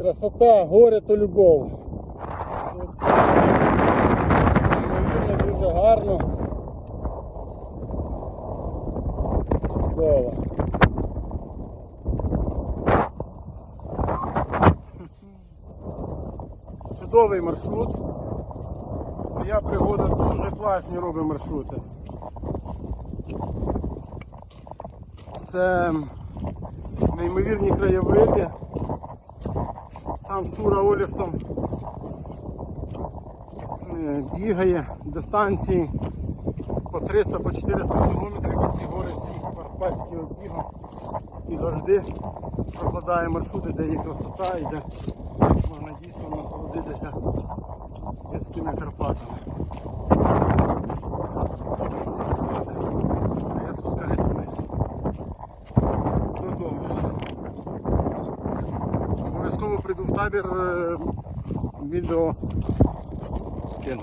Красота, горе то любов. Неймовірно дуже гарно. Чудово. Чудовий маршрут. Моя пригода дуже класні робить маршрути. Це неймовірні краєвиди. Сам Шура Олівсом е, бігає дистанції по 300 по 400 кілометрів від ці гори всіх Карпатських обігом і завжди прокладає маршрути, де є красота і де можна дійсно насолодитися гірськими Карпатами. Прийду в табір, е, відео скину.